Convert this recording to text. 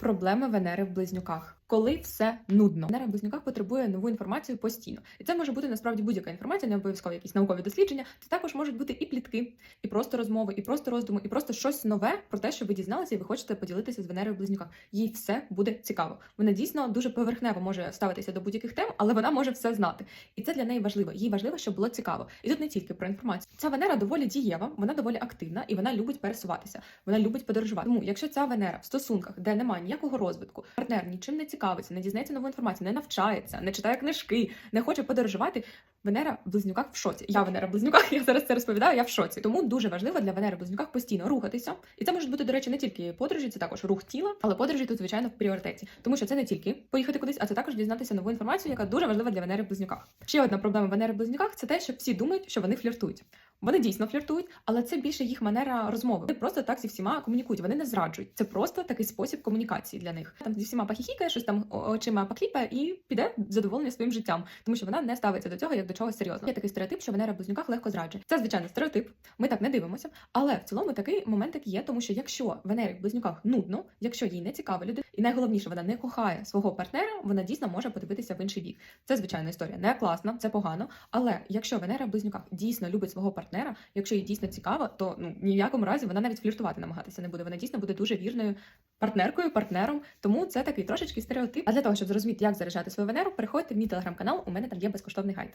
Проблеми Венери в близнюках. Коли все нудно. Венера в близнюках потребує нову інформацію постійно. І це може бути насправді будь-яка інформація, не обов'язково якісь наукові дослідження. Це також можуть бути і плітки, і просто розмови, і просто роздуми, і просто щось нове про те, що ви дізналися, і ви хочете поділитися з Венерою в близнюках. Їй все буде цікаво. Вона дійсно дуже поверхнево може ставитися до будь-яких тем, але вона може все знати. І це для неї важливо. Їй важливо, щоб було цікаво. І тут не тільки про інформацію. Ця Венера доволі дієва, вона доволі активна і вона любить пересуватися. Вона любить подорожувати. Тому, якщо ця Венера в стосунках, де немає ніякого розвитку, партнер нічим не цікавиться, не дізнається нову інформацію, не навчається, не читає книжки, не хоче подорожувати. Венера в близнюках в шоці. Я Венера в близнюках, я зараз це розповідаю. Я в шоці. Тому дуже важливо для Венери в близнюках постійно рухатися. І це можуть бути, до речі, не тільки подорожі, це також рух тіла, але подорожі тут, звичайно, в пріоритеті. Тому що це не тільки поїхати кудись, а це також дізнатися нову інформацію, яка дуже важлива для Венери в близнюках. Ще одна проблема Венери в близнюках це те, що всі думають, що вони фліртують. Вони дійсно фліртують, але це більше їх манера розмови. Вони просто так зі всіма комунікують. Вони не зраджують. Це просто такий спосіб комунікації для них. Там зі всіма пахіхікає, щось там очима покліпає і піде задоволення своїм життям, тому що вона не ставиться до цього як до чогось серйозного. Є такий стереотип, що Венера близнюках легко зраджує. Це звичайно стереотип. Ми так не дивимося. Але в цілому такий моментик є, тому що якщо Венері в близнюках нудно, якщо їй не цікава людина, і найголовніше, вона не кохає свого партнера, вона дійсно може подивитися в інший бік. Це звичайна історія, не класна, це погано. Але якщо Венера в близнюках дійсно любить свого партнера, якщо їй дійсно цікаво, то ну ні в якому разі вона навіть фліртувати намагатися не буде. Вона дійсно буде дуже вірною партнеркою, партнером. Тому це такий трошечки стереотип. А для того, щоб зрозуміти, як заряджати свою Венеру, переходьте в мій телеграм-канал. У мене там є безкоштовний гайд.